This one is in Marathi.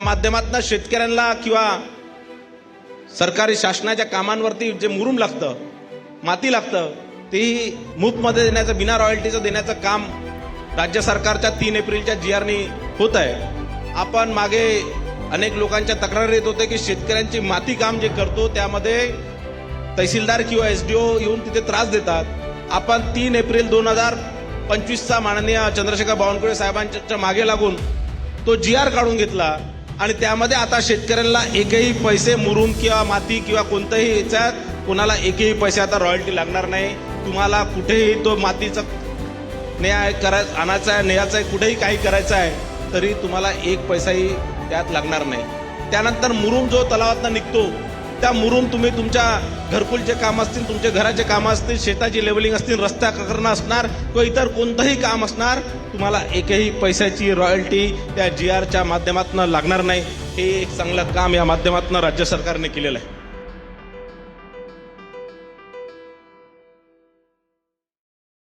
माध्यमातून शेतकऱ्यांना किंवा सरकारी शासनाच्या कामांवरती जे मुरुम लागतं माती लागतं तेही मुफमध्ये देण्याचं बिना रॉयल्टीचं देण्याचं काम राज्य सरकारच्या तीन एप्रिलच्या जी आरनी होत आहे. आपण मागे अनेक लोकांच्या तक्रारी येत होते की शेतकऱ्यांची माती काम जे करतो त्यामध्ये तहसीलदार किंवा एस डी ओ येऊन तिथे त्रास देतात. आपण तीन एप्रिल दोन हजार पंचवीसचा माननीय चंद्रशेखर बावनकुळे साहेबांच्या मागे लागून तो जी आर काढून घेतला. आणि त्यामध्ये आता शेतकऱ्यांना एकही पैसे मुरुम किंवा माती किंवा कोणत्याही याच्यात कोणाला एकही पैसे आता रॉयल्टी लागणार नाही. तुम्हाला कुठेही तो मातीचा न्याय कराय आणायचा आहे न्यायाचा आहे कुठेही काही करायचं आहे तरी तुम्हाला एक पैसाही त्यात लागणार नाही. त्यानंतर मुरुम जो तलावातनं निघतो त्या मुरून तुम्ही तुमच्या घरकुलचे काम असतील तुमचे घराचे काम असतील शेताची लेवलिंग असतील रस्ता करणं असणार किंवा इतर कोणतंही काम असणार तुम्हाला एकही पैशाची रॉयल्टी त्या जी आरच्या माध्यमातून लागणार नाही. हे एक चांगलं काम या माध्यमातून राज्य सरकारने केलेलं आहे.